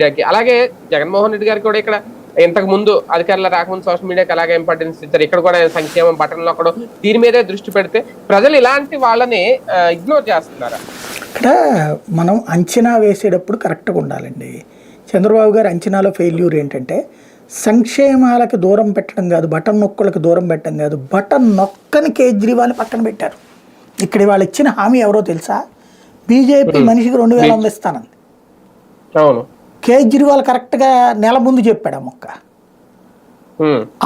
మీడియాకి అలాగే జగన్మోహన్ రెడ్డి గారు కూడా ఇక్కడ ఇంతకు ముందు అధికారుల రాకముందు సోషల్ మీడియాకి అలాగే ఇంపార్టెన్స్ ఇచ్చారు. ఇక్కడ కూడా సంక్షేమం బటన్లో కూడా దీని మీదే దృష్టి పెడితే ప్రజలు ఇలాంటి వాళ్ళని ఇగ్నోర్ చేస్తున్నారు? ఇక్కడ మనం అంచనా వేసేటప్పుడు కరెక్ట్గా ఉండాలండి. చంద్రబాబు గారి అంచనాలో ఫెయిల్యూర్ ఏంటంటే సంక్షేమాలకు దూరం పెట్టడం కాదు బటన్ నొక్కలకు దూరం పెట్టడం కాదు బటన్ నొక్కని కేజ్రీవాల్ పక్కన పెట్టారు. ఇక్కడ వాళ్ళు ఇచ్చిన హామీ ఎవరో తెలుసా? బీజేపీ మనిషికి రెండు వేల వంద ఇస్తానంది అవును. కేజ్రీవాల్ కరెక్ట్గా నెల ముందు చెప్పాడు ఆ మొక్క.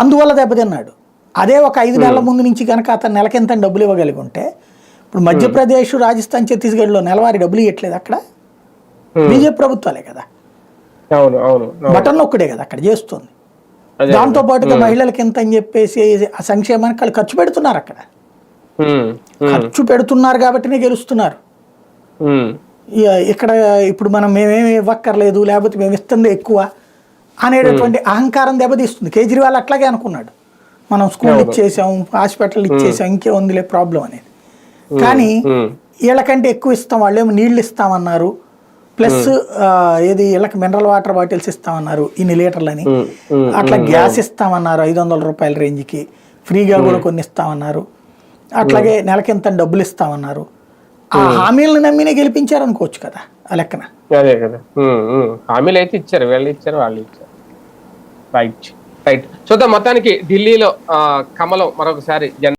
అందువల్ల దెబ్బతిన్నాడు. అదే ఒక ఐదు నెలల ముందు నుంచి కనుక అతను నెలకింత డబ్బులు ఇవ్వగలిగి ఉంటే ఇప్పుడు మధ్యప్రదేశ్ రాజస్థాన్ ఛత్తీస్గఢ్లో నెలవారీ డబ్బులు ఇవ్వట్లేదు అక్కడ. బీజేపీ ప్రభుత్వాలే కదా. బటన్ ఒక్కడే కదా అక్కడ చేస్తుంది. దాంతో పాటుగా మహిళలకి ఎంత అని చెప్పేసి ఆ సంక్షేమానికి వాళ్ళు ఖర్చు పెడుతున్నారు అక్కడ. ఖర్చు పెడుతున్నారు కాబట్టినే గెలుస్తున్నారు. ఇక్కడ ఇప్పుడు మనం మేమేమి ఇవ్వక్కర్లేదు లేకపోతే మేము ఇస్తుంది ఎక్కువ అనేటటువంటి అహంకారం దెబ్బతీస్తుంది. కేజ్రీవాల్ అట్లాగే అనుకున్నాడు. మనం స్కూల్ ఇచ్చేసాం హాస్పిటల్ ఇచ్చేసాం ఇంకే ఉందిలే ప్రాబ్లం అనేది. కానీ వీళ్ళకంటే ఎక్కువ ఇస్తాం వాళ్ళేమో నీళ్ళు ఇస్తామన్నారు. ప్లస్ ఏది వీళ్ళకి మినరల్ వాటర్ బాటిల్స్ ఇస్తామన్నారు ఇన్ని లీటర్లని. అట్లా గ్యాస్ ఇస్తామన్నారు ఐదు వందల రూపాయల రేంజ్కి. ఫ్రీగా కూడా కొన్ని ఇస్తామన్నారు అట్లాగే నెలకింత డబ్బులు ఇస్తామన్నారు. ఆ హామీలను నమ్మినే గెలిపించారు అనుకోవచ్చు కదా ఆ లెక్కన. అదే కదా. హామీలు అయితే ఇచ్చారు వీళ్ళు ఇచ్చారు వాళ్ళు ఇచ్చారు. రైట్ రైట్ చూద్దాం మొత్తానికి ఢిల్లీలో కమలం మరొకసారి జన్